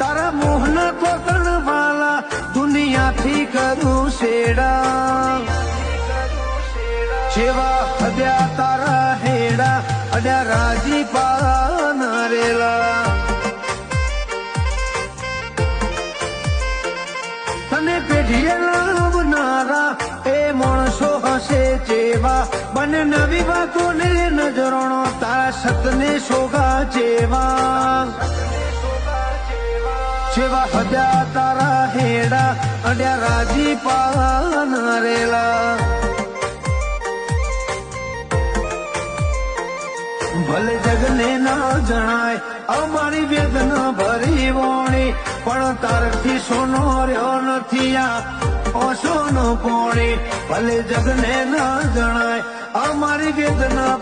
તારા મોહન કોકણ વાલા, દુનિયાથી કરું શેડા. જેવા હદ્યા તારા હેડા, અડ્યા રાજી પાળા નરેલા તને પેઢીએ લાવનારા, એ માણસો હશે જેવા. બને નવી વાતોને નજરણો તારા સતને સોગા જેવા. જેવા હદ્યા તારા હેડા, અડ્યા રાજી પાનારેલા ભલે જગને ના જણાય, અમારી વેદના ભરી વોણી, પણ તારથી સોનો રહ્યો નથી આ ઓછો નો પોણી. ભલે જગને ના જણાય, અમારી વેદના